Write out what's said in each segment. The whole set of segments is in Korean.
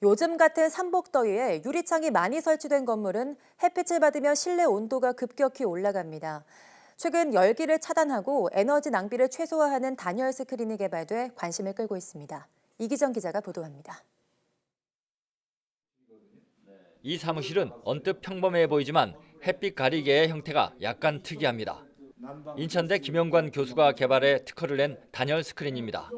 요즘 같은 삼복더위에 유리창이 많이 설치된 건물은 햇빛을 받으면 실내 온도가 급격히 올라갑니다. 최근 열기를 차단하고 에너지 낭비를 최소화하는 단열 스크린이 개발돼 관심을 끌고 있습니다. 이기정 기자가 보도합니다. 이 사무실은 언뜻 평범해 보이지만 햇빛 가리개의 형태가 약간 특이합니다. 인천대 김영관 교수가 개발해 특허를 낸 단열 스크린입니다.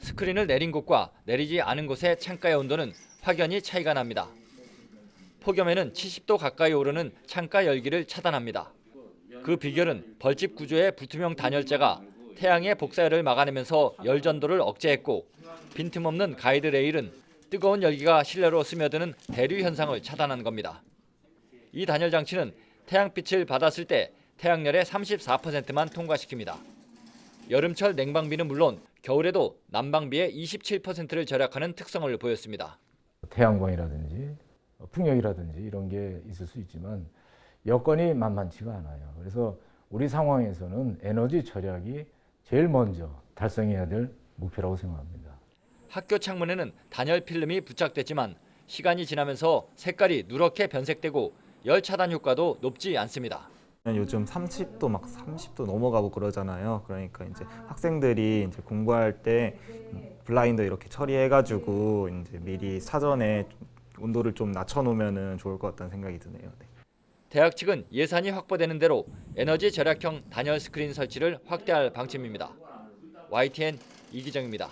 스크린을 내린 곳과 내리지 않은 곳의 창가의 온도는 확연히 차이가 납니다. 폭염에는 70도 가까이 오르는 창가 열기를 차단합니다. 그 비결은 벌집 구조의 불투명 단열재가 태양의 복사열을 막아내면서 열 전도를 억제했고 빈틈없는 가이드 레일은 뜨거운 열기가 실내로 스며드는 대류 현상을 차단한 겁니다. 이 단열 장치는 태양빛을 받았을 때 태양열의 34%만 통과시킵니다. 여름철 냉방비는 물론 겨울에도 난방비의 27%를 절약하는 특성을 보였습니다. 태양광이라든지 풍력이라든지 이런 게 있을 수 있지만 여건이 만만치가 않아요. 그래서 우리 상황에서는 에너지 절약이 제일 먼저 달성해야 될 목표라고 생각합니다. 학교 창문에는 단열 필름이 부착됐지만 시간이 지나면서 색깔이 누렇게 변색되고 열 차단 효과도 높지 않습니다. 요즘 30도 막 30도 넘어가고 그러잖아요. 그러니까 이제 학생들이 이제 공부할 때 블라인더 이렇게 처리해가지고 이제 미리 사전에 온도를 좀 낮춰놓으면 좋을 것 같다는 생각이 드네요. 네. 대학 측은 예산이 확보되는 대로 에너지 절약형 단열 스크린 설치를 확대할 방침입니다. YTN 이기정입니다.